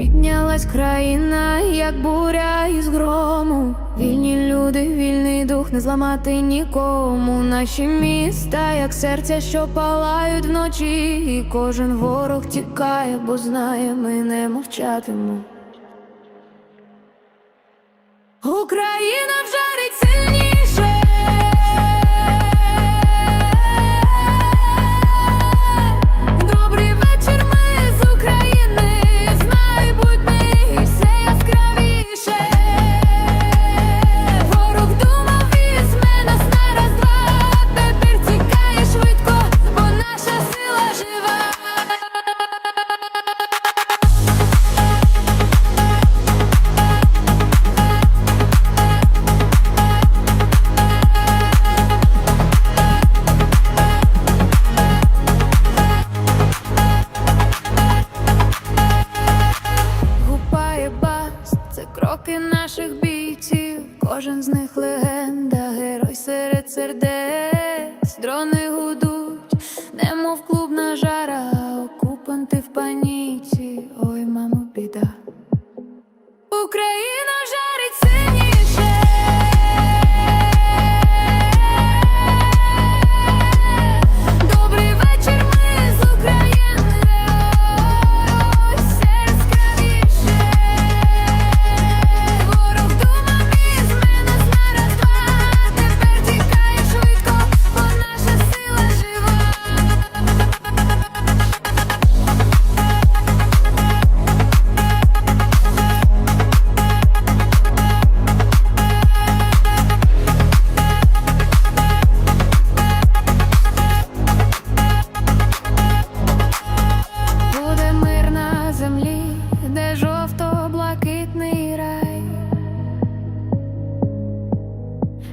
Прокинулась країна, як буря із грому. Вільні люди, вільний дух, не зламати нікому. Наші міста, як серця, що палають вночі. І кожен ворог тікає, бо знає, ми не мовчатимемо. Україна вжарить сильніше. Кроки наших бійців. Кожен з них легенда, герой серед сердець. Дрони гудуть, немов клубна жара, окупанти в паніці.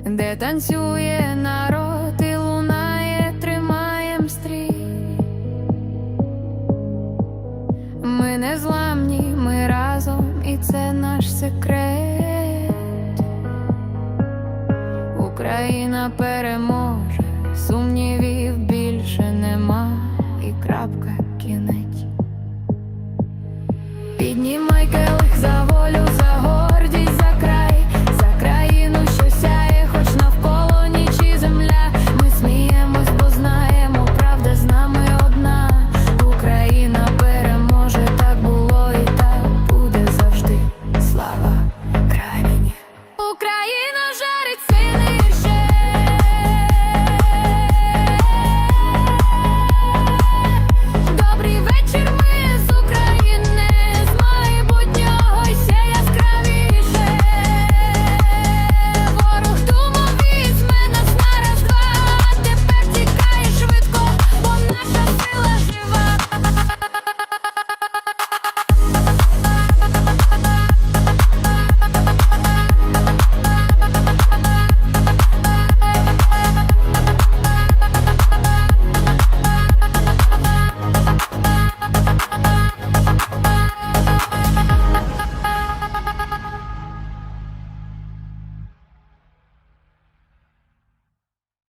Де танцює народ і лунає, тримаєм стрій. Ми не зламні, ми разом, і це наш секрет. Україна переможе, сумнівів більше нема, і крапка кінець. Піднімай